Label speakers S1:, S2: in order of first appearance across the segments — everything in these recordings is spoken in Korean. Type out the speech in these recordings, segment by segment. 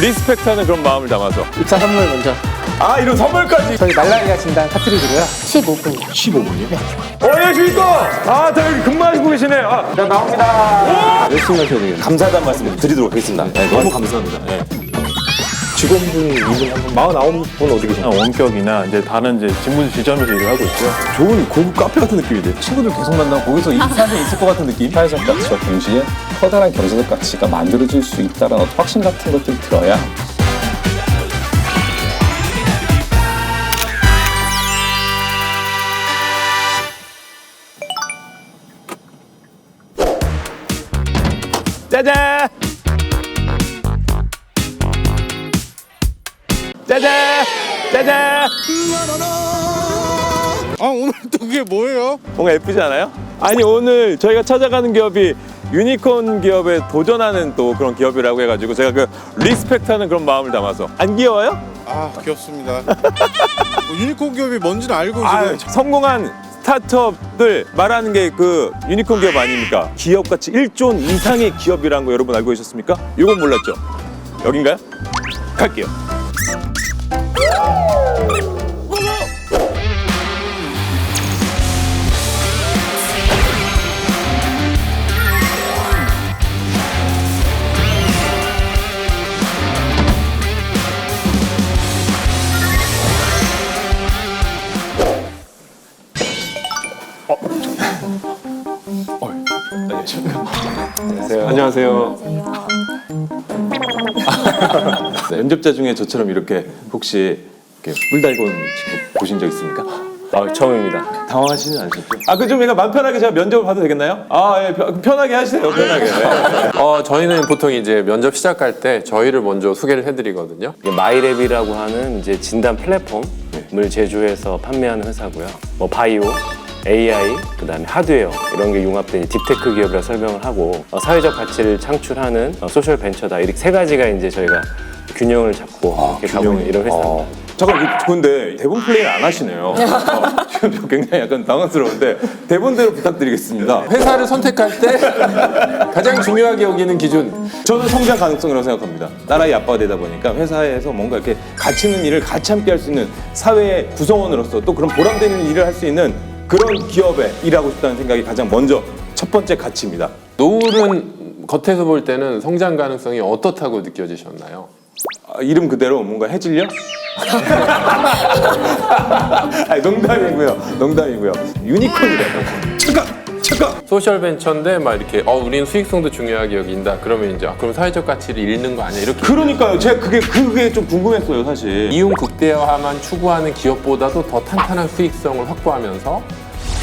S1: 리스펙트하는 그런 마음을 담아서
S2: 입사 선물 먼저.
S1: 아 이런 선물까지
S2: 저희 말라리아 진단 카트리지고요.
S3: 15분이요.
S1: 15분이요? 어, 안녕하십니까? 아, 다 여기 근무하시고 계시네. 아, 자, 나옵니다. 열심히 하셔야 되겠네요. 감사하다는 말씀 드리도록 하겠습니다. 네, 너무 감사합니다. 네. 직원분 이분 한분 49분 어디 계시나요?
S4: 원격이나 이제 다른 이제 직무 지점에서 일을 하고 있고요.
S1: 좋은 고급 카페 같은 느낌인데 친구들 계속 만나고 거기서 24년 있을 것 같은 느낌?
S5: 사회적 가치와 동시에 커다란 경제적 가치가 만들어질 수 있다는 어떤 확신 같은 것들이 들어야
S1: 짜잔! 짜잔! 짜잔!
S4: 아 오늘 또 그게 뭐예요?
S1: 뭔가 예쁘지 않아요? 아니 오늘 저희가 찾아가는 기업이 유니콘 기업에 도전하는 또 그런 기업이라고 해가지고 제가 그 리스펙트하는 그런 마음을 담아서 안 귀여워요?
S4: 아 귀엽습니다. 뭐 유니콘 기업이 뭔지는 알고
S1: 아,
S4: 지금
S1: 성공한 스타트업들 말하는 게 그 유니콘 기업 아닙니까? 기업가치 1조 원 이상의 기업이라는 거 여러분 알고 계셨습니까? 이건 몰랐죠? 여긴가요? 갈게요. 안녕하세요. 안녕하세요. 네, 면접자 중에 저처럼 이렇게 혹시 이렇게 온 친구 보신 적 있습니까?
S6: 아, 처음입니다.
S1: 당황하시진 않으셨죠? 아, 그 좀 얘가 마음 편하게 제가 면접을 봐도 되겠나요? 아, 예, 편- 편하게 하시세요, 편하게. 네.
S6: 어, 저희는 보통 이제 면접 시작할 때 저희를 먼저 소개를 해드리거든요. 이게 마이랩이라고 하는 이제 진단 플랫폼을 제조해서 판매하는 회사고요. 뭐 바이오, AI, 그 다음에 하드웨어 이런 게 융합된 딥테크 기업이라 설명을 하고 어, 사회적 가치를 창출하는 어, 소셜 벤처다. 이렇게 세 가지가 이제 저희가 균형을 잡고 이렇게 가고 있는 이런 회사입니다.
S1: 어. 잠깐, 그- 근데 대본 플레이를 안 하시네요. 어, 지금 저 굉장히 약간 당황스러운데 대본대로 부탁드리겠습니다.
S6: 회사를 선택할 때 가장 중요하게 여기는 기준
S1: 저는 성장 가능성이라고 생각합니다. 딸아이 아빠가 되다 보니까 회사에서 뭔가 이렇게 가치 있는 일을 같이 함께 할 수 있는 사회의 구성원으로서 또 그런 보람되는 일을 할 수 있는 그런 기업에 일하고 싶다는 생각이 가장 먼저 첫 번째 가치입니다.
S6: 노을은 겉에서 볼 때는 성장 가능성이 어떻다고 느껴지셨나요?
S1: 아, 이름 그대로 뭔가 해질려? 아니, 농담이고요. 농담이고요. 유니콘이래요. 잠깐! 잠깐!
S6: 소셜 벤처인데 막 이렇게 어 우리는 수익성도 중요하게 여긴다 그러면 이제 아, 그럼 사회적 가치를 잃는 거 아니야 이렇게
S1: 그러니까요. 제가 그게, 그게 좀 궁금했어요, 사실.
S6: 이용 극대화만 추구하는 기업보다도 더 탄탄한 수익성을 확보하면서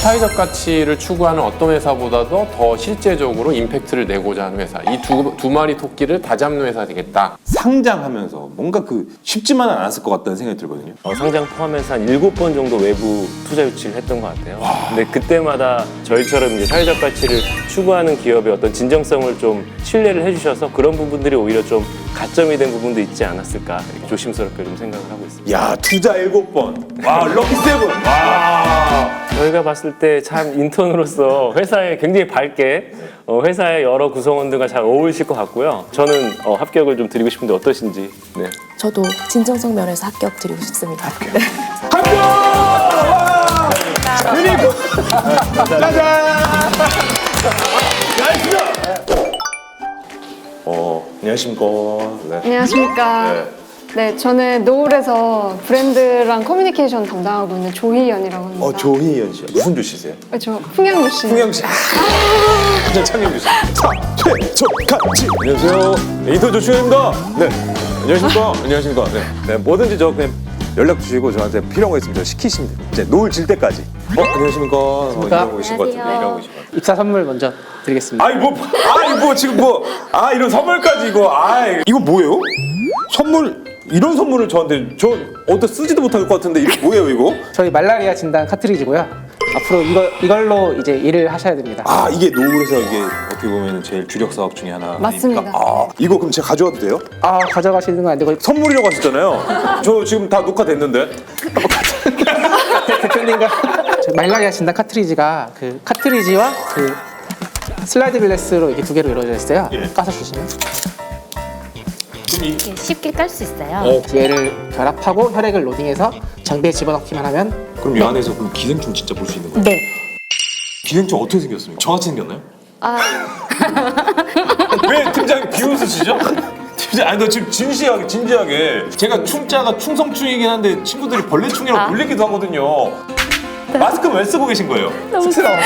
S6: 사회적 가치를 추구하는 어떤 회사보다도 더 실제적으로 임팩트를 내고자 하는 회사 이 두 두 마리 토끼를 다 잡는 회사 되겠다
S1: 상장하면서 뭔가 그 쉽지만은 않았을 것 같다는 생각이 들거든요.
S7: 어, 상장 포함해서 한 일곱 번 정도 외부 투자 유치를 했던 것 같아요. 근데 그때마다 저희처럼 이제 사회적 가치를 추구하는 기업의 어떤 진정성을 좀 신뢰를 해주셔서 그런 부분들이 오히려 좀 가점이 된 부분도 있지 않았을까 이렇게 조심스럽게 좀 생각을 하고 있습니다.
S1: 야, 투자 일곱 번. 와, 럭키 세븐. 와.
S7: 저희가 봤을 때 참 인턴으로서 회사에 굉장히 밝게 어, 회사의 여러 구성원들과 잘 어울리실 것 같고요. 저는 어, 합격을 좀 드리고 싶은데 어떠신지. 네.
S3: 저도 진정성 면에서 합격 드리고 싶습니다.
S1: 합격! 와! 유니콘! 짜잔! 나이스다! 어, 안녕하십니까. 네.
S8: 안녕하십니까. 네. 저는 노을에서 브랜드랑 커뮤니케이션 담당하고 있는 조희연이라고 합니다.
S1: 어, 조희연 씨. 무슨 주시세요?
S8: 네, 저 풍양조 씨.
S1: 풍영 씨. 아, 창현 주시. 사, 최, 조, 같이. 안녕하세요. 네, 인터 조충현입니다. 네. 안녕하십니까. 안녕하십니까. 네. 네. 뭐든지 저 그냥 연락 주시고 저한테 필요한 거 있으면 저 시키시면 돼요. 이제 노을 질 때까지. 어, 안녕하십니까. 어, 일하고 계신 것 같은데. 일하고 계신 것 같은데.
S2: 입사 선물 먼저 드리겠습니다.
S1: 아이 뭐, 아이 뭐 지금 뭐, 아 이런 선물까지 이거, 아 이거 뭐예요? 선물 이런 선물을 저한테 저 어디 쓰지도 못할 것 같은데 이게 뭐예요 이거?
S2: 저희 말라리아 진단 카트리지고요. 앞으로 이거 이걸로 이제 일을 하셔야 됩니다.
S1: 아 이게 노을에서 이게 어떻게 보면 제일 주력 사업 중에 하나
S8: 맞습니다.
S1: 아 이거 그럼 제가 가져와도 돼요?
S2: 아 가져가시는 건 안 되고
S1: 선물이라고 하셨잖아요. 저 지금 다 녹화됐는데.
S2: 대표님과 저 말라리아 진단 카트리지가 그 카트리지와 그 슬라이드 글래스로 이렇게 두 개로 이루어져 있어요. 까서 주시면
S9: 이렇게 쉽게 깔 수 있어요.
S1: 어,
S10: 얘를 결합하고 혈액을 로딩해서 장비에 집어넣기만 하면
S1: 그럼 이 안에서 그럼 기생충 진짜 볼 수 있는 거예요?
S9: 네.
S1: 기생충 어떻게 생겼습니까? 저같이 생겼나요?
S9: 아,
S1: 왜 팀장이 비웃으시죠? 팀장, 아니 너 지금 진지하게 진지하게 제가 충자가 충성충이긴 한데 친구들이 벌레충이라고
S9: 아.
S1: 놀리기도 하거든요. 마스크 왜 쓰고 계신 거예요?
S10: 쑥스러워.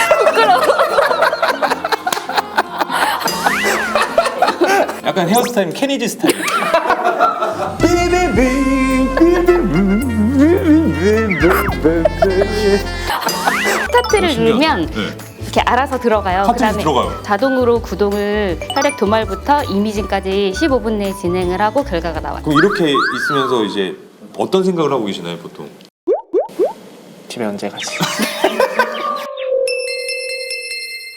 S1: 약간 헤어스타일 케니지 스타일.
S9: 스타트를 누르면 이렇게 알아서 들어가요.
S1: 하트에서 들어가요.
S9: 자동으로 구동을 혈액 도말부터 이미징까지 15분 내에 진행을 하고 결과가 나와요.
S1: 그럼 이렇게 있으면서 이제 어떤 생각을 하고 계시나요 보통?
S10: 집에 언제 가지?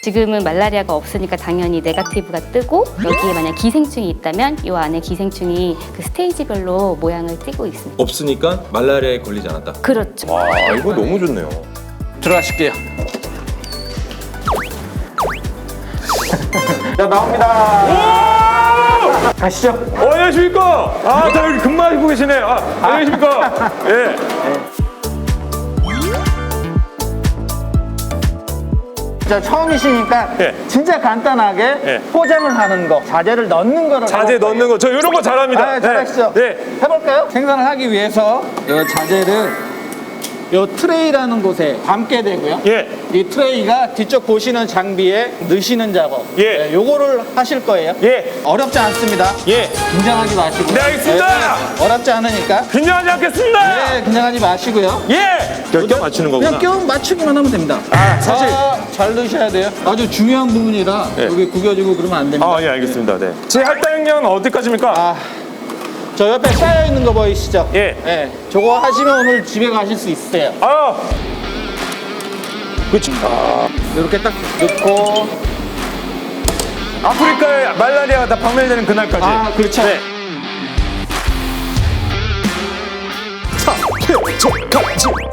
S9: 지금은 말라리아가 없으니까 당연히 네가티브가 뜨고 여기에 만약 기생충이 있다면 이 안에 기생충이 그 스테이지별로 모양을 띠고 있습니다.
S1: 없으니까 말라리아에 걸리지 않았다.
S9: 그렇죠.
S1: 와 이거 너무 좋네요.
S10: 들어가실게요. 자 나옵니다. 가시죠.
S1: 어, 안녕하십니까? 아, 다 여기 근무하고 계시네. 아, 안녕하십니까? 예.
S2: 자, 처음이시니까
S1: 예.
S2: 진짜 간단하게
S1: 예.
S2: 포장을 하는 거, 자재를 넣는 거를
S1: 자재
S2: 해볼
S1: 넣는 거, 저 이런 거 잘합니다.
S2: 아, 잘하시죠?
S1: 네.
S2: 해볼까요? 생산을 하기 위해서 이 자재를 이 트레이라는 곳에 담게 되고요.
S1: 예.
S2: 이 트레이가 뒤쪽 보시는 장비에 넣으시는 작업.
S1: 예.
S2: 네, 요거를 하실 거예요.
S1: 예.
S2: 어렵지 않습니다.
S1: 예.
S2: 긴장하지 마시고.
S1: 네, 알겠습니다.
S2: 어렵지 않으니까.
S1: 긴장하지 않겠습니다.
S2: 네, 긴장하지 마시고요.
S1: 예. 결정 맞추는
S2: 그냥
S1: 거구나.
S2: 껴 맞추기만 하면 됩니다.
S1: 아, 사실.
S2: 아, 잘 넣으셔야 돼요. 아주 중요한 부분이라
S1: 예.
S2: 여기 구겨지고 그러면 안 됩니다.
S1: 아, 예, 알겠습니다. 네. 제 할당량은 어디까지입니까?
S2: 아, 저 옆에 쌓여 있는 거 보이시죠?
S1: 예.
S2: 예. 저거 하시면 오늘 집에 가실 수 있어요.
S1: 아. 그치. 아.
S2: 이렇게 딱 넣고.
S1: 아프리카에 말라리아가 다 박멸되는 그날까지.
S2: 아, 그렇죠.
S1: 네.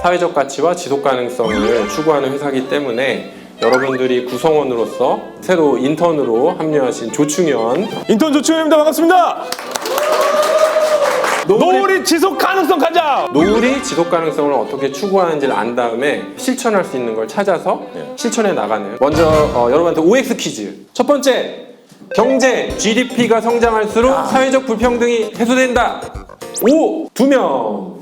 S6: 사회적 가치와 지속 가능성을 추구하는 회사이기 때문에 여러분들이 구성원으로서 새로 인턴으로 합류하신 조충현
S1: 인턴 조충현입니다. 반갑습니다. 노을이 지속 가능성 가자.
S6: 노을이 지속 가능성을 어떻게 추구하는지를 안 다음에 실천할 수 있는 걸 찾아서 실천해 나가는 먼저 어, 여러분한테 OX 퀴즈 첫 번째 경제 GDP가 성장할수록 사회적 불평등이 해소된다 오두명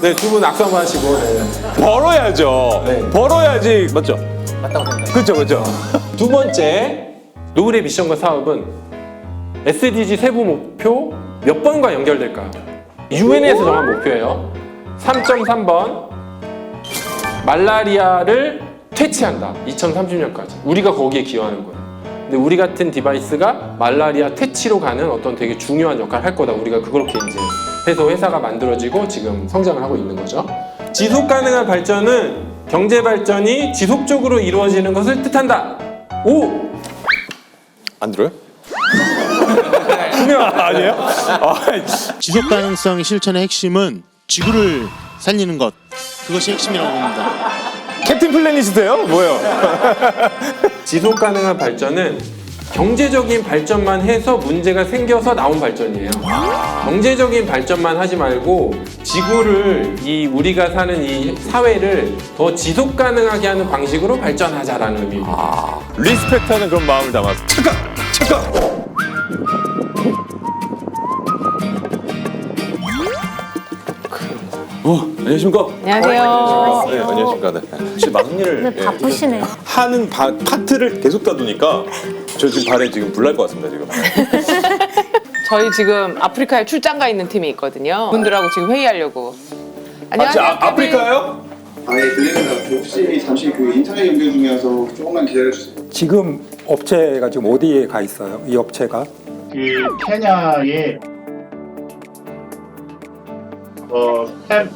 S6: 네, 두 분 악수 한번 하시고 네.
S1: 벌어야죠.
S6: 네.
S1: 벌어야지 맞죠? 맞다고 생각해요. 그렇죠, 그렇죠.
S6: 두 번째 노을의 미션과 사업은 SDG 세부 목표 몇 번과 연결될까요? UN에서 정한 목표예요. 3.3번 말라리아를 퇴치한다. 2030년까지. 우리가 거기에 기여하는 거예요. 근데 우리 같은 디바이스가 말라리아 퇴치로 가는 어떤 되게 중요한 역할을 할 거다. 우리가 그렇게 이제 해서 회사가 만들어지고 지금 성장을 하고 있는 거죠. 지속 가능한 발전은 경제 발전이 지속적으로 이루어지는 것을 뜻한다. 오!
S1: 안 들어요? 분명 아니에요? 아,
S11: 지속 가능성 실천의 핵심은 지구를 살리는 것 그것이 핵심이라고 봅니다.
S1: 캡틴 플래닛이세요? 뭐예요?
S6: 지속 가능한 발전은 경제적인 발전만 해서 문제가 생겨서 나온 발전이에요. 경제적인 발전만 하지 말고 지구를 이 우리가 사는 이 사회를 더 지속 가능하게 하는 방식으로 발전하자라는 의미입니다.
S1: 리스펙트하는 그런 마음을 담아서 잠깐, 잠깐. 어, 안녕하십니까?
S12: 안녕하세요.
S1: 네, 안녕하십니까? 네. 혹시 막일을
S12: 네, 바쁘시네요.
S1: 하는 바, 파트를 계속 다두니까 저 지금 발에 지금 불 날 것 같습니다 지금.
S13: 저희 지금 아프리카에 출장 가 있는 팀이 있거든요. 분들하고 지금 회의하려고.
S1: 아, 저 아, 아프리카요?
S14: 아, 예, 들립니다. 혹시 잠시 그 인터넷 연결 중이어서 조금만 기다려주세요.
S15: 지금 업체가 지금 어디에 가 있어요? 이 업체가?
S14: 그 케냐의 어, 캠,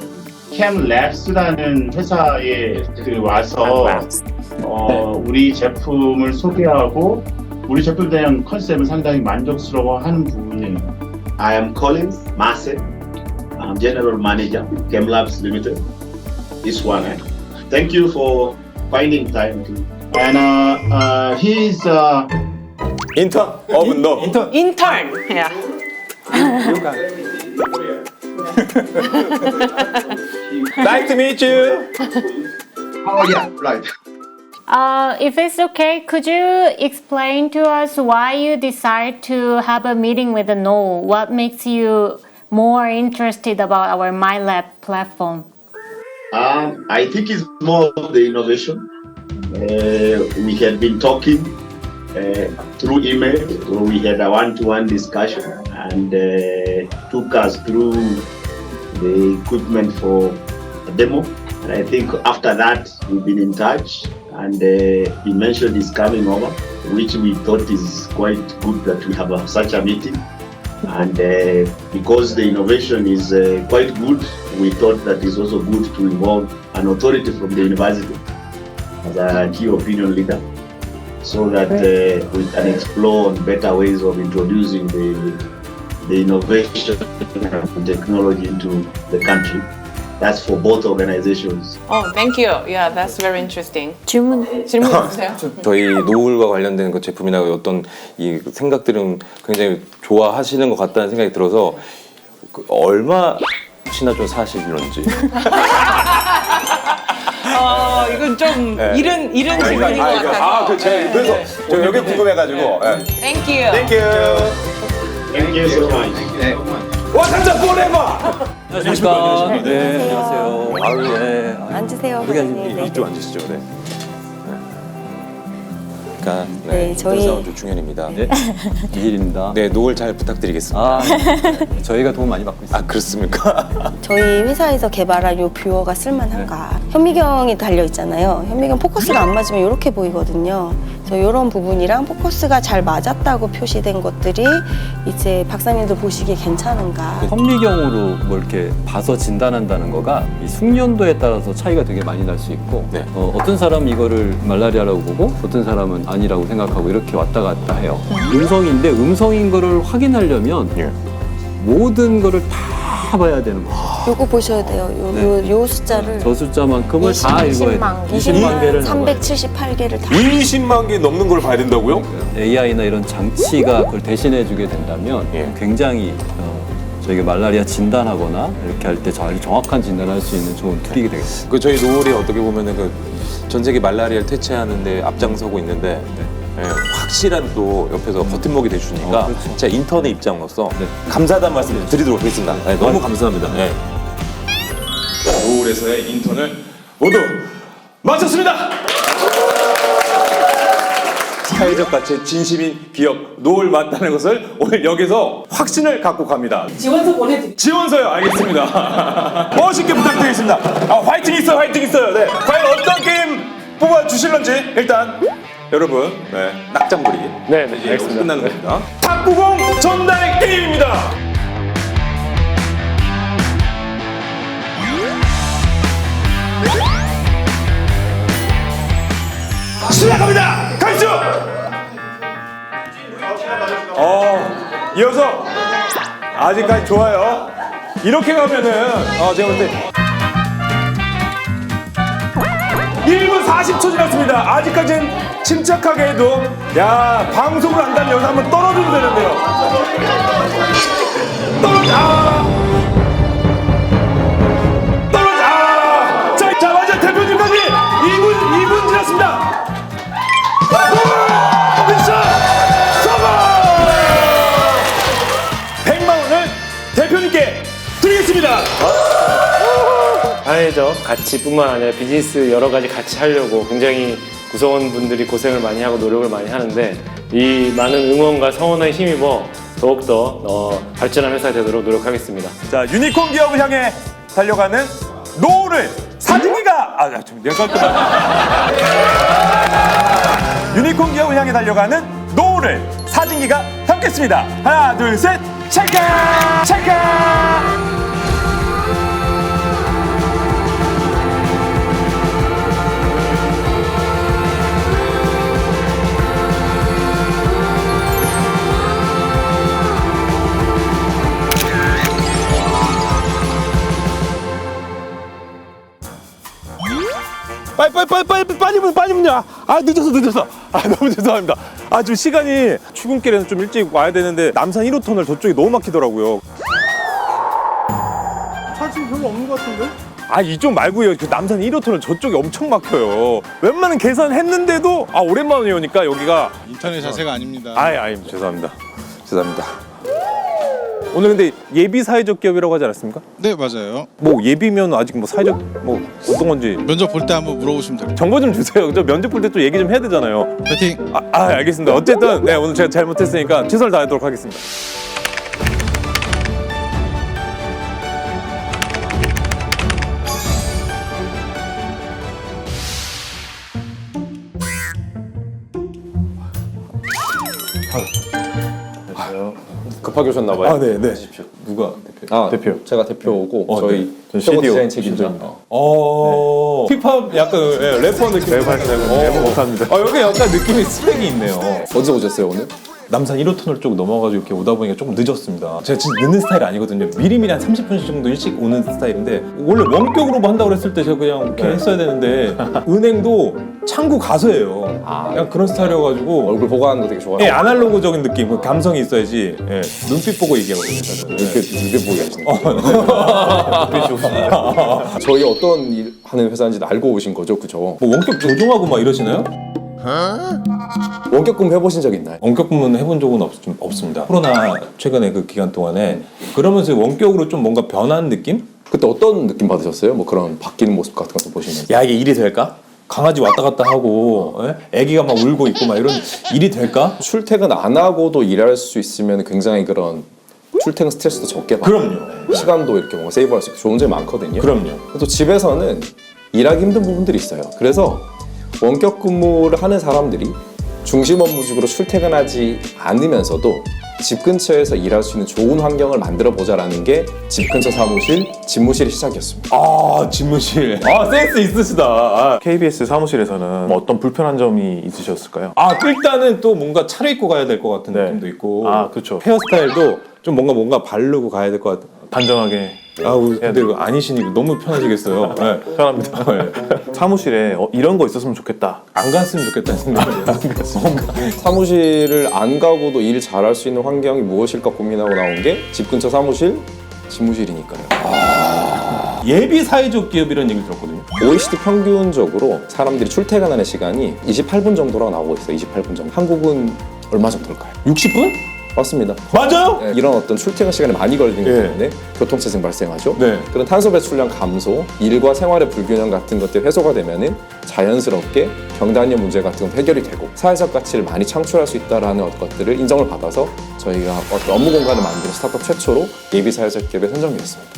S14: 캠 랩스라는 회사에 그 와서 어, 우리 제품을 소개하고 우리 제품에 대한 컨셉을 상당히 만족스러워하는 부분이에요.
S16: I am Collins Massey. I'm General Manager, ChemLabs Limited. This one. eh? Thank you for finding time to
S14: And uh, uh, he's uh,
S1: 인턴 어분 너.
S15: 인턴
S13: 인턴. 야.
S1: Nice to meet you.
S14: Oh yeah, right.
S12: Uh, if it's okay, could you explain to us why you decide to have a meeting with the No? What makes you more interested about our MyLab platform?
S16: Um, I think it's more of the innovation. Uh, we had been talking uh, through email, we had a one-to-one discussion and uh, took us through the equipment for a demo. And I think after that, we've been in touch and uh, he mentioned he's coming over, which we thought is quite good that we have a, such a meeting. And uh, because the innovation is uh, quite good, we thought that it's also good to involve an authority from the university as a key opinion leader so that uh, we can explore better ways of introducing the, the innovation and technology into the country. That's for both organizations.
S13: Oh, thank you. Yeah, that's very interesting.
S12: 질문.
S13: 질문 주세요.
S1: 저희 노을과 관련된 그 제품이나 어떤 이 생각들은 굉장히 좋아하시는 것 같다는 생각이 들어서 그 얼마씩이나 좀 사시는지.
S13: 어, 이건 좀
S1: 네.
S13: 이른 이른 질문인 것
S1: 아,
S13: 같아서.
S1: 아, 그 제, 그래서 저 여기 궁금해가지고. 예.
S13: Thank you.
S1: Thank you.
S16: Thank you so much.
S1: 와산자 포레버.
S6: 안녕하십니까.
S1: 네, 안녕하세요. 아유, 예.
S17: 앉으세요,
S1: 여기
S17: 과장님. 네.
S1: 이쪽 앉으시죠. 네. 그러니까 네,
S17: 네, 저희-
S1: 인턴사원 조충현입니다. 네.
S6: 이길입니다.
S1: 네, 노을 잘 부탁드리겠습니다.
S6: 아, 저희가 도움 많이 받고 있습니다.
S1: 아, 그렇습니까?
S17: 저희 회사에서 개발한 요 뷰어가 쓸만한가. 현미경이 달려 있잖아요. 현미경 포커스가 안 맞으면 이렇게 보이거든요. 그래서 이런 부분이랑 포커스가 잘 맞았다고 표시된 것들이 이제 박사님들 보시기에 괜찮은가.
S18: 현미경으로 뭐 이렇게 봐서 진단한다는 거가 이 숙련도에 따라서 차이가 되게 많이 날 수 있고
S1: 네.
S18: 어, 떤 사람은 이거를 말라리아라고 보고 어떤 사람은 아니라고 생각하고 이렇게 왔다 갔다 해요. 음성인데 음성인 거를 확인하려면
S1: 예.
S18: 모든 거를 다 봐야 되는 거죠.
S17: 요거 보셔야 돼요. 요, 요, 요 숫자를.
S18: 저 숫자만큼을 다 읽어야 돼. 20만 개를 넘어야 돼.
S17: 378개를 다.
S1: 20만 개 넘는 걸 봐야 된다고요?
S18: AI나 이런 장치가 그걸 대신해주게 된다면
S1: 예.
S18: 굉장히 어, 저희가 말라리아 진단하거나 이렇게 할 때 아주 정확한 진단을 할수 있는 좋은 툴이 되겠습니다.
S1: 그 저희 노을이 어떻게 보면은 그 전 세계 말라리아를 퇴치하는데 앞장서고 있는데 예, 확실한 또 옆에서 버팀목이 돼주니까
S18: 어, 그렇죠.
S1: 제가 인턴의 입장으로서
S18: 네.
S1: 감사하다는 말씀 드리도록 하겠습니다. 네, 너무 감사합니다. 네. 노을에서의 인턴을 모두 마쳤습니다. 사회적 가치의 진심인 기업 노을 맞다는 것을 오늘 여기서 확신을 갖고 갑니다.
S13: 지원서 보내드릴게요.
S1: 지원서요, 알겠습니다. 멋있게 부탁드리겠습니다. 아, 화이팅 있어요, 화이팅 있어요. 네. 과연 어떤 게임 뽑아 주실런지 일단 여러분, 네, 낙장놀이.
S6: 네, 네,
S1: 이제
S6: 알겠습니다.
S1: 끝나는 겁니다. 탁구공 전달 게임입니다. 시작합니다. 가시죠. 어, 이어서 아직까지 좋아요. 이렇게 가면은 어 제가 볼때 1분 40초 지났습니다. 아직까지는 침착하게 해도 야 방송을 한다면 여기서 한번 떨어지면 되는데요. 떨어져. 아!
S6: 사회적 가치뿐만 아니라 비즈니스 여러 가지 같이 하려고 굉장히 구성원분들이 고생을 많이 하고 노력을 많이 하는데 이 많은 응원과 성원에 힘입어 더욱더 어, 발전한 회사 되도록 노력하겠습니다.
S1: 자, 유니콘 기업을 향해 달려가는 노를 사진기가 아, 좀 내가 유니콘 기업을 향해 달려가는 노를 사진기가 담겠습니다. 하나, 둘, 셋, 체크! 체크! 빨리 빨리 빨리 빨리 빨리 빠지면 빠지면 아, 아 늦었어 늦었어. 아 너무 죄송합니다. 아 지금 시간이 출근길에는 좀 일찍 와야 되는데 남산 1호 터널 저쪽이 너무 막히더라고요.
S4: 차 지금 별로 없는 것 같은데?
S1: 아 이쪽 말고요. 그 남산 1호 터널 저쪽이 엄청 막혀요. 웬만한 계산했는데도 아 오랜만에 오니까 여기가
S4: 인터넷 자세가 아닙니다.
S1: 아이 아이 죄송합니다. 죄송합니다 오늘 근데 예비 사회적 기업이라고 하지 않았습니까?
S4: 네 맞아요.
S1: 뭐 예비면 아직 뭐 사회적 뭐 어떤 건지
S4: 면접 볼 때 한번 물어보시면 됩니다.
S1: 정보 좀 주세요. 저 면접 볼 때 또 얘기 좀 해야 되잖아요.
S4: 파이팅.
S1: 아, 아, 알겠습니다. 어쨌든 네 오늘 제가 잘못했으니까 최선을 다하도록 하겠습니다.
S5: 급하게 오셨나 봐요.
S1: 아, 네, 네. 누가 대표?
S5: 아,
S1: 대표.
S5: 제가 대표고
S1: 어,
S5: 저희
S1: 네. 저
S5: 최고
S1: CDO.
S5: 디자인 책임자.
S1: 어. 힙합 약간 예, 래퍼 느낌. 래퍼 하시나요? 래퍼 못합니다. 아 여기 약간 느낌이 스펙이 있네요.
S5: 어디서 오셨어요 오늘?
S1: 남산 1호 터널 쪽 넘어가지고 이렇게 오다 보니까 조금 늦었습니다. 제가 진짜 늦는 스타일 아니거든요. 미리미리 한 30분 정도 일찍 오는 스타일인데 원래 원격으로 뭐 한다고 그랬을 때 제가 그냥 오케이 했어야 되는데 은행도 창구 가서 해요. 그냥 그런 스타일이어가지고
S5: 얼굴 보고 하는 거 되게 좋아요.
S1: 예, 아날로그적인 느낌, 그 감성이 있어야지. 예, 눈빛 보고 얘기하거든요. 저는. 예.
S5: 눈빛 눈빛 보게 하시네.
S1: 어, 눈빛이 좋으시네요.
S5: 저희 어떤 일 하는 회사인지 알고 오신 거죠, 그죠?
S1: 뭐 원격 조종하고 막 이러시나요?
S5: 원격 근무 해보신 적 있나요?
S1: 원격 근무는 해본 적은 없, 좀 없습니다. 코로나 최근에 그 기간 동안에 그러면서 원격으로 좀 뭔가 변한 느낌?
S5: 그때 어떤 느낌 받으셨어요? 뭐 그런 바뀌는 모습 같은 것도 보시면서.
S1: 야 이게 일이 될까? 강아지 왔다 갔다 하고 예? 애기가 막 울고 있고 막 이런 일이 될까?
S5: 출퇴근 안 하고도 일할 수 있으면 굉장히 그런 출퇴근 스트레스도 적게 받고
S1: 그럼요.
S5: 시간도 이렇게 뭔가 세이브할 수 있고 좋은 점이 많거든요.
S1: 그럼요.
S5: 또 집에서는 일하기 힘든 부분들이 있어요. 그래서 원격 근무를 하는 사람들이 중심 업무직으로 출퇴근하지 않으면서도 집 근처에서 일할 수 있는 좋은 환경을 만들어 보자라는 게 집 근처 사무실, 집무실의 시작이었습니다.
S1: 아 집무실. 아 센스 있으시다. 아,
S19: KBS 사무실에서는 뭐 어떤 불편한 점이 있으셨을까요?
S1: 아 일단은 또 뭔가 차려입고 가야 될 것 같은
S19: 네.
S1: 느낌도 있고
S19: 아, 그렇죠.
S1: 헤어스타일도 좀 뭔가 뭔가 바르고 가야 될 것 같아.
S19: 단정하게
S1: 아 근데 이거 아니시니까 너무 편하시겠어요. 네.
S19: 편합니다. 사무실에 어, 이런 거 있었으면 좋겠다.
S1: 안 갔으면 좋겠다는 생각이에요.
S5: 사무실을 안 가고도 일 잘할 수 있는 환경이 무엇일까 고민하고 나온 게 집 근처 사무실, 집무실이니까요.
S1: 예비 사회적 기업이라는 얘기를 들었거든요.
S5: OECD 평균적으로 사람들이 출퇴근하는 시간이 28분 정도라고 나오고 있어요. 28분 정도. 한국은 얼마 정도일까요?
S1: 60분?
S5: 맞습니다.
S1: 맞아요?
S5: 네, 이런 어떤 출퇴근 시간이 많이 걸리기
S1: 예.
S5: 때문에 교통체증 발생하죠.
S1: 네.
S5: 그런 탄소 배출량 감소, 일과 생활의 불균형 같은 것들이 해소가 되면은 자연스럽게 경단련 문제 같은 건 해결이 되고 사회적 가치를 많이 창출할 수 있다라는 것들을 인정을 받아서 저희가 어떤 업무 공간을 만드는 스타트업 최초로 예비 사회적 기업에 선정이 됐습니다.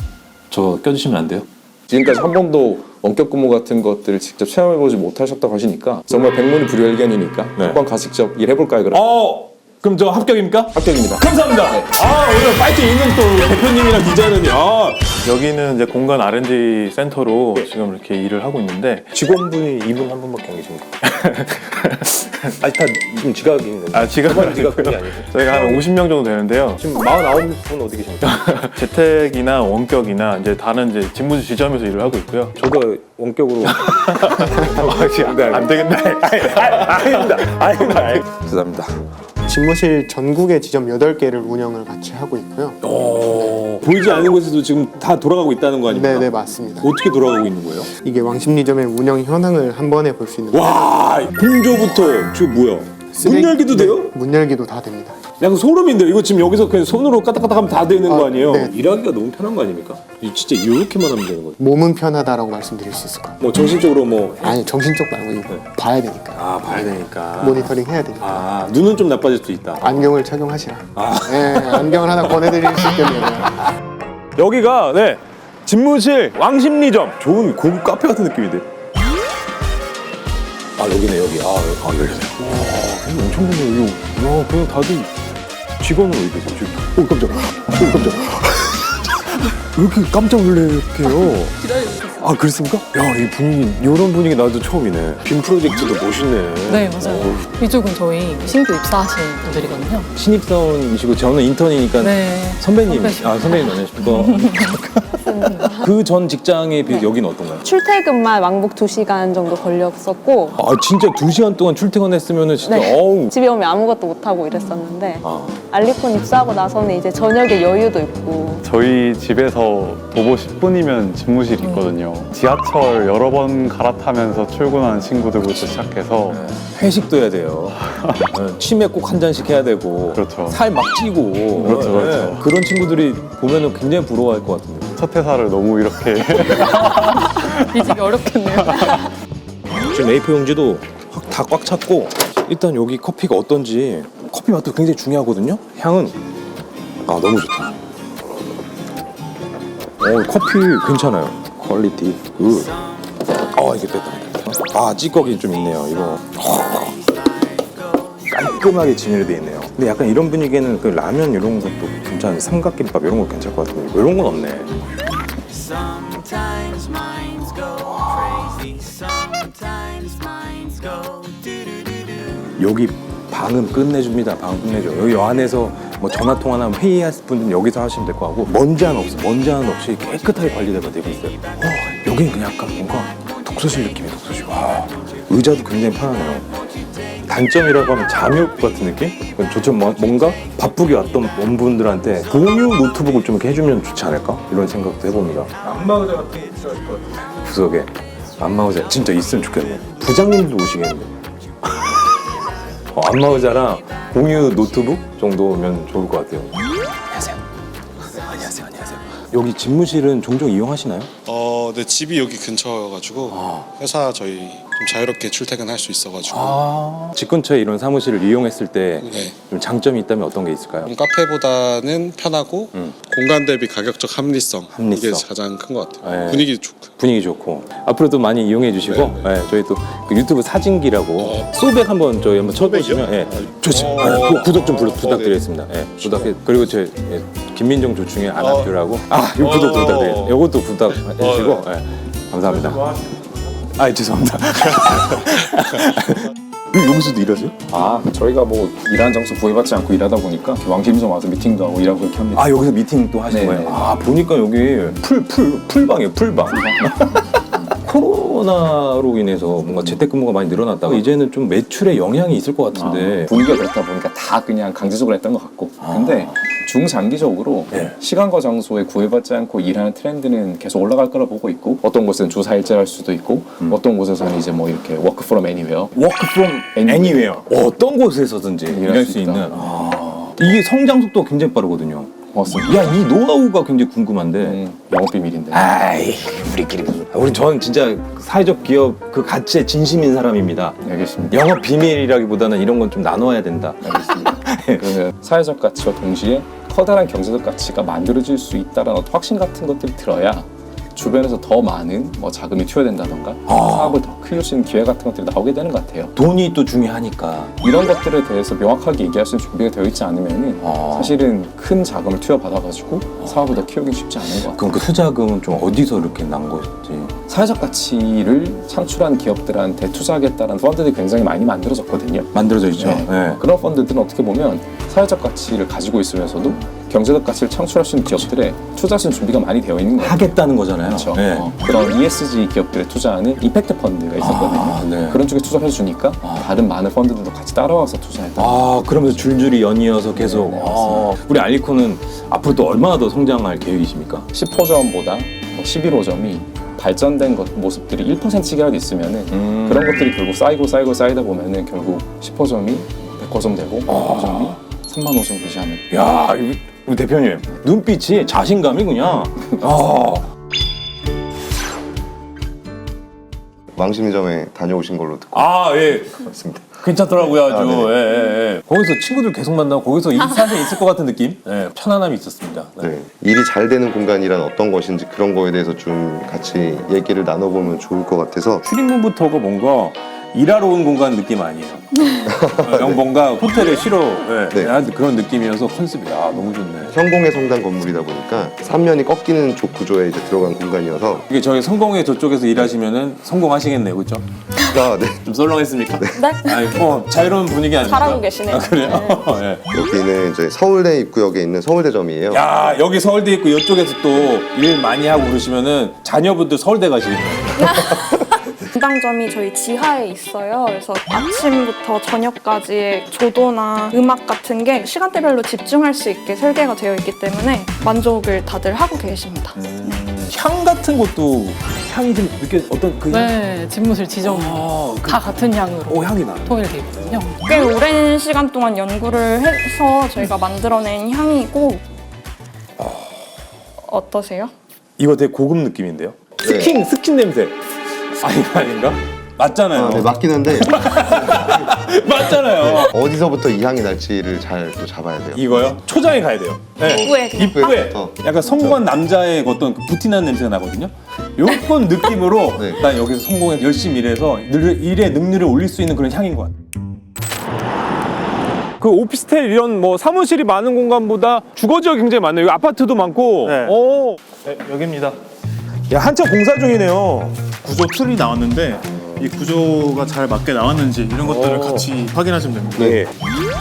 S1: 저 껴주시면 안 돼요?
S5: 지금까지 한 번도 원격 근무 같은 것들을 직접 체험해보지 못하셨다고 하시니까 정말 백문이 불여일견이니까
S1: 네.
S5: 한번 가서 직접 일해볼까요? 그럼
S1: 어 그럼 저 합격입니까?
S5: 합격입니다.
S1: 감사합니다. 아 오늘 파이팅 있는 또 대표님이랑 디자이너님. 아
S19: 여기는 이제 공간 R&D 센터로 지금 이렇게 일을 하고 있는데
S1: 직원분이 이분 한 분밖에 안 계십니까? 아니 다 지금 지각이 있는데.
S19: 아 지금
S1: 지각분이 아니고.
S19: 저희가 한 50명 정도 되는데요.
S1: 지금 49분 어디 계십니까?
S19: 재택이나 원격이나 이제 다른 이제 직무지 지점에서 일을 하고 있고요.
S1: 저도 원격으로
S19: 아, 지금 안 되겠네.
S1: 아닙니다. 아닙니다. 죄송합니다.
S20: 집무실 전국의 지점 8개를 운영을 같이 하고 있고요.
S1: 어, 보이지 않는 곳에도 지금 다 돌아가고 있다는 거 아닙니까?
S20: 네, 네, 맞습니다.
S1: 어떻게 돌아가고 있는 거예요?
S20: 이게 왕십리점의 운영 현황을 한 번에 볼 수 있는
S1: 와 공조부터 지금 뭐야? 문 열기도 돼요?
S20: 문 열기도 다 됩니다.
S1: 약간 소름인데 이거 지금 여기서 그냥 손으로 까딱까딱 하면 다 되는 거 아니에요?
S20: 네.
S1: 일하기가 너무 편한 거 아닙니까? 이 진짜 이렇게만 하면 되는 거죠.
S20: 몸은 편하다라고 말씀드릴 수 있을 것 같아요.
S1: 뭐 정신적으로 뭐
S20: 아니, 정신적 말고 이거 봐야 되니까.
S1: 아 봐야 되니까.
S20: 모니터링 해야 되니까.
S1: 아 눈은 좀 나빠질 수 있다.
S20: 안경을 착용하시라.
S1: 아.
S20: 네, 안경을 하나 권해드릴 수 있겠네요.
S1: 여기가 네 집무실 왕십리점 좋은 고급 카페 같은 느낌인데. 아 여기네 여기. 아, 아 열리네. 와 이거 엄청 좋네 이거. 와 그냥 다들 직원으로 이렇게 지금. 오 깜짝. 오 깜짝. 왜 이렇게 깜짝 놀래게요? 아 그렇습니까? 야 이 분위기 이런 분위기 나도 처음이네. 빔 프로젝트도 멋있네.
S21: 네, 맞아요. 이쪽은 저희 신규 입사하신 분들이거든요.
S1: 신입사원이시고 저는 인턴이니까
S21: 네.
S1: 선배님.
S21: 선배시죠.
S1: 아 선배님 안녕하십 니까?
S22: 맞습니다.
S1: 그 전 직장에 비해 여기는 어떤가요?
S22: 출퇴근만 왕복 2시간 정도 걸렸었고
S1: 아 진짜 두 시간 동안 출퇴근했으면은 진짜
S22: 네.
S1: 어우.
S22: 집에 오면 아무것도 못하고 이랬었는데
S1: 아.
S22: 알리콘 입사하고 나서는 이제 저녁에 여유도 있고
S19: 저희 집에서 도보 10분이면 집무실 있거든요. 지하철 여러 번 갈아타면서 출근하는 친구들부터 시작해서
S1: 회식도 해야 돼요. 네, 치맥 꼭 한 잔씩 해야 되고.
S19: 그렇죠.
S1: 살 막 찌고.
S19: 그렇죠, 그렇죠.
S1: 네, 그런 친구들이 보면은 굉장히 부러워할 것 같은데.
S19: 첫 회사를 너무 이렇게
S21: 이직이 어렵겠네요.
S1: 지금 A4 용지도 다 꽉 찼고 일단 여기 커피가 어떤지 커피 맛도 굉장히 중요하거든요. 향은 아 너무 좋다. 어 커피 괜찮아요. 퀄리티 굿. 어 이게 됐다. 아 찌꺼기 좀 있네요. 이거 깔끔하게 진열돼 있네요. 근데 약간 이런 분위기에는 그 라면 이런 것도 괜찮은데 삼각김밥 이런 거 괜찮을 것 같은데 이런 건 없네.
S23: Sometimes minds go crazy. Sometimes minds go
S1: 여기 방음 끝내줍니다. 방음 끝내줘. 여기 안에서 뭐 전화 통화나 회의하실 분은 여기서 하시면 될 거 같고 먼지 하나 없어. 먼지 하나 없이 깨끗하게 관리가 되고 있어요. 어, 여기는 그냥 약간 뭔가 독서실 느낌이 독서실. 와, 의자도 굉장히 편하네요. 단점이라고 하면 잠욕 같은 느낌? 좋죠. 뭐- 뭔가 바쁘게 왔던 원분들한테 공유 노트북을 좀 이렇게 해주면 좋지 않을까? 이런 생각도 해봅니다.
S15: 안마 의자 같은 게 필요할 것 같아요.
S1: 구석에 안마 의자 진짜 있으면 좋겠네. 부장님도 오시겠는데. 어, 안마 의자랑 공유 노트북 정도면 좋을 것 같아요. 안녕하세요. 안녕하세요. 안녕하세요. 여기 집무실은 종종 이용하시나요?
S4: 어, 네 집이 여기 근처여가지고 회사 저희 좀 자유롭게 출퇴근할 수 있어가지고
S1: 아. 집 근처에 이런 사무실을 이용했을 때좀
S4: 네.
S1: 장점이 있다면 어떤 게 있을까요?
S4: 좀 카페보다는 편하고 공간 대비 가격적 합리성,
S1: 합리성.
S4: 이게 가장 큰 것 같아요.
S1: 네.
S4: 분위기 좋고
S1: 분위기 좋고 앞으로도 많이 이용해 주시고 네, 저희 또그 유튜브 사진기라고 소백 한번 저희 한번 쳐보시면 예. 아, 구- 구독 좀 불러- 부탁드리겠습니다. 예, 부탁해 그리고 저 예, 김민정 조충의 아나큐라고 아 이거 구독
S4: 어.
S1: 부탁드려요. 이것도 부탁해 주시고 예, 감사합니다. 아 죄송합니다. 여기서도 일하세요?
S5: 아 저희가 뭐 일하는 장소 구애받지 않고 일하다 보니까 왕심점 와서 미팅도 하고 일하고 이렇게 합니다.
S1: 아 여기서 미팅 또 하시는
S5: 네,
S1: 거예요?
S5: 네.
S1: 아 보니까 여기 풀 풀 풀방이에요 풀방. 코로나로 인해서 뭔가 재택근무가 많이 늘어났다가 이제는 좀 매출에 영향이 있을 것 같은데
S5: 아, 분위기가 그렇다 보니까 다 그냥 강제적으로 했던 것 같고 근데 중장기적으로 시간과 장소에 구애받지 않고 일하는 트렌드는 계속 올라갈 거라 보고 있고 어떤 곳은 주 4일째 할 수도 있고 어떤 곳에서는 이제 뭐 이렇게 워크 프롬 애니웨어
S1: 워크 프롬 애니웨어 어떤 곳에서든지 일할 수 있는 아, 이게 성장 속도가 굉장히 빠르거든요.
S5: 맞습니다.
S1: 야 이 노하우가 굉장히 궁금한데
S5: 영업 비밀인데.
S1: 아이 우리끼리 우리 저는 진짜 사회적 기업 그 가치에 진심인 사람입니다.
S5: 알겠습니다.
S1: 영업 비밀이라기보다는 이런 건 좀 나눠야 된다.
S5: 알겠습니다. 그러면 사회적 가치와 동시에 커다란 경제적 가치가 만들어질 수 있다는 확신 같은 것들이 들어야 주변에서 더 많은 뭐 자금이 투여된다던가 사업을 더 키울 수 있는 기회 같은 것들이 나오게 되는 것 같아요.
S1: 돈이 또 중요하니까
S5: 이런 것들에 대해서 명확하게 얘기할 수 있는 준비가 되어 있지 않으면은 사실은 큰 자금을 투여 받아가지고 사업을 더 키우기 쉽지 않은 것 같아요.
S1: 그럼 그 투자금은 좀 어디서 이렇게 난 것인지
S5: 사회적 가치를 창출한 기업들한테 투자하겠다는 펀드들이 굉장히 많이 만들어졌거든요.
S1: 만들어져 있죠.
S5: 네.
S1: 네.
S5: 그런 펀드들은 어떻게 보면 사회적 가치를 가지고 있으면서도 경제적 가치를 창출할 수 있는 기업들에 투자할 수 있는 준비가 많이 되어 있는 거예요.
S1: 하겠다는 거잖아요.
S5: 그렇죠.
S1: 네.
S5: 어, 그런 ESG 기업들에 투자하는 이펙트 펀드가 있었거든요.
S1: 아, 네.
S5: 그런 쪽에 투자를 해주니까 다른 많은 펀드들도 같이 따라와서 투자했다.
S1: 아 그러면서 줄줄이 연이어서 계속 아, 우리 알리코는 앞으로 또 얼마나 더 성장할 계획이십니까?
S5: 10호점보다 11호점이 발전된 것 모습들이 1%씩이라도 있으면은
S1: 음.
S5: 그런 것들이 결국 쌓이고 쌓이고 쌓이다 보면은 결국 10호점이 100호점 되고 100호점이 3만 호점 유지하는
S1: 야 우리, 우리 대표님 눈빛이 자신감이 그냥 아.
S24: 왕심점에 다녀오신 걸로 듣고
S1: 아, 예.
S24: 있습니다.
S1: 괜찮더라고요 아주
S24: 아, 네.
S1: 예, 예, 예. 거기서 친구들 계속 만나고 거기서 이 사실 있을 것 같은 느낌 예, 편안함이 있었습니다 네.
S24: 네. 일이 잘 되는 공간이란 어떤 것인지 그런 거에 대해서 좀 같이 얘기를 나눠보면 좋을 것 같아서
S1: 출입문부터가 뭔가 일하러 온 공간 느낌 아니에요 그냥 뭔가 호텔에 쉬러 예,
S24: 네.
S1: 하는 그런 느낌이어서 컨셉이 야 너무 좋네
S24: 현공의 성당 건물이다 보니까 삼면이 꺾이는 조 구조에 이제 들어간 공간이어서
S1: 이게 저희 성공회 저쪽에서 일하시면은 성공하시겠네요 그렇죠?
S24: 아, 네.
S1: 좀 썰렁했습니까?
S17: 네?
S1: 아니, 뭐 자유로운 분위기 아닙니까?
S17: 잘하고 계시네요.
S1: 아, 그래요? 예.
S24: 여기는 이제 서울대 입구역에 있는 서울대점이에요.
S1: 야 여기 서울대 있고 이쪽에서 또 일 많이 하고 그러시면은 자녀분들 서울대 가시겠네요.
S25: 분당점이 저희 지하에 있어요. 그래서 아침부터 저녁까지의 조도나 음악 같은 게 시간대별로 집중할 수 있게 설계가 되어 있기 때문에 만족을 다들 하고 계십니다.
S1: 향 같은 것도 향이 좀 느껴 어떤 그
S21: 네, 집무실 지점 다 같은 향으로
S1: 오, 향이 나.
S21: 통일돼 있거든요.
S25: 꽤 오랜 시간 동안 연구를 해서 저희가 만들어낸 향이고 어떠세요?
S1: 이거 되게 고급 느낌인데요?
S24: 네.
S1: 스킨 스킨 냄새. 아닌가 아닌가? 맞잖아요.
S24: 아, 네, 맞긴 한데
S1: 맞잖아요.
S24: 어디서부터 이 향이 날지를 잘 또 잡아야 돼요.
S1: 이거요? 초장에 가야 돼요. 네.
S25: 입구에 그냥
S1: 입구에
S24: 어.
S1: 약간 성공한 남자의 어떤 그 부티난 냄새가 나거든요. 요건 느낌으로
S24: 네.
S1: 난 여기서 성공해 열심히 일해서 늘- 일의 능률을 올릴 수 있는 그런 향인 것 같아요. 그 오피스텔 이런 뭐 사무실이 많은 공간보다 주거 지역 굉장히 많네요. 여기 아파트도 많고.
S26: 네.
S1: 오.
S26: 여기입니다.
S1: 야 한참 공사 중이네요.
S26: 구조 틀이 나왔는데 이 구조가 잘 맞게 나왔는지 이런 것들을 같이 확인하시면 됩니다.
S1: 네.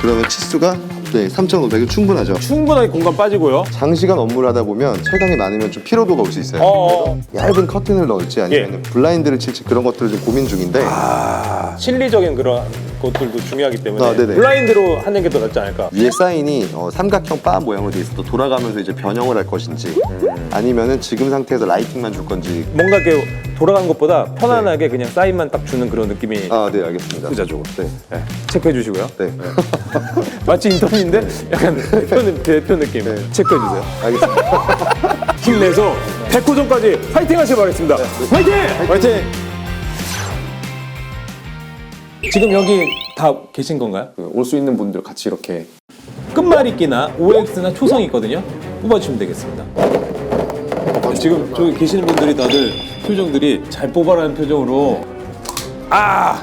S24: 그러면 치수가 네, 3,500이 충분하죠.
S1: 충분하게 공간 빠지고요.
S24: 장시간 업무를 하다 보면 철강이 많으면 좀 피로도가 올 수 있어요.
S1: 어.
S24: 얇은 커튼을 넣을지 아니면
S1: 예.
S24: 블라인드를 칠지 그런 것들을 좀 고민 중인데
S1: 아, 실리적인 그런 것들도 중요하기 때문에
S24: 아, 네네.
S1: 블라인드로 하는 게 더 낫지 않을까?
S24: 위에 사인이 어, 삼각형 바 모양으로 돼 있어 돌아가면서 이제 변형을 할 것인지 아니면은 지금 상태에서 라이팅만 줄 건지
S1: 뭔가 이렇게 돌아가는 것보다 편안하게 그냥 사인만 딱 주는 그런 느낌이
S24: 아 네 알겠습니다.
S1: 후자적으로
S24: 네.
S1: 네, 체크해 주시고요.
S24: 네.
S1: 마치 인턴인데 약간 대표, 느- 대표 느낌 체크해 주세요.
S24: 알겠습니다.
S1: 힘내서 100호점까지 파이팅 하시기 바라겠습니다. 파이팅! 파이팅! 지금 여기 다 계신 건가요?
S5: 올 수 있는 분들 같이 이렇게
S1: 끝말잇기나 OX나 초성이 있거든요. 뽑아주시면 되겠습니다. 지금 저기 계시는 분들이 다들 표정들이 잘 뽑아라는 표정으로 아!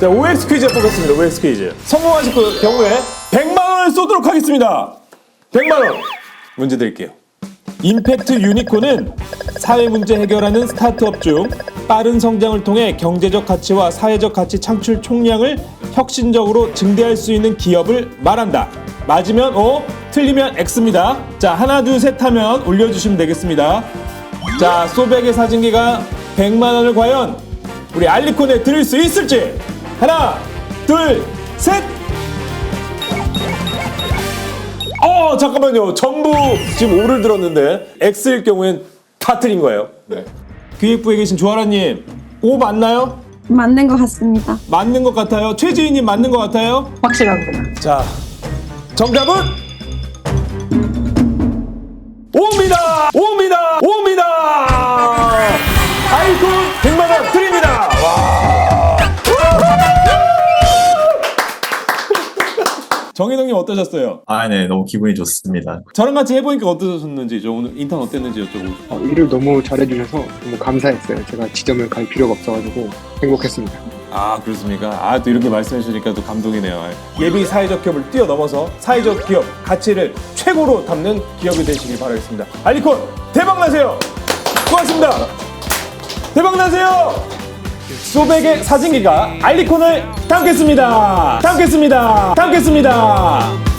S1: 자, OX 퀴즈 뽑았습니다. OX 퀴즈. 성공하실 그 경우에 100만 원을 쏘도록 하겠습니다. 100만 원. 문제 드릴게요. 임팩트 유니콘은 사회 문제 해결하는 스타트업 중 빠른 성장을 통해 경제적 가치와 사회적 가치 창출 총량을 혁신적으로 증대할 수 있는 기업을 말한다. 맞으면 O, 틀리면 X입니다. 자, 하나, 둘, 셋 하면 올려주시면 되겠습니다. 자, 소백의 사진기가 100만 원을 과연 우리 알리콘에 드릴 수 있을지 하나, 둘, 셋. 어 잠깐만요. 전부 지금 오를 들었는데 X일 경우엔 다 틀린 거예요. 기획부에 계신 조아라님 O 맞나요?
S27: 맞는 것 같습니다.
S1: 맞는 것 같아요? 최지희님 맞는 것 같아요?
S27: 확실합니다.
S1: 자 정답은? 옵니다! 옵니다! 옵니다! 아이콘 100만 원 드립니다! 와 정희동님 어떠셨어요?
S26: 아, 네, 너무 기분이 좋습니다.
S1: 저랑 같이 해보니까 어떠셨는지 저 오늘 인턴 어땠는지 여쭤보고 싶어요.
S20: 어, 일을 너무 잘해주셔서 너무 감사했어요. 제가 지점을 갈 필요가 없어가지고 행복했습니다.
S1: 아 그렇습니까? 아 또 이렇게 말씀해 주니까 또 감동이네요. 예비 사회적 기업을 뛰어넘어서 사회적 기업 가치를 최고로 담는 기업이 되시길 바라겠습니다. 알리콘 대박 나세요. 고맙습니다. 대박 나세요. 소백의 사진기가 알리콘을 담겠습니다. 담겠습니다. 담겠습니다.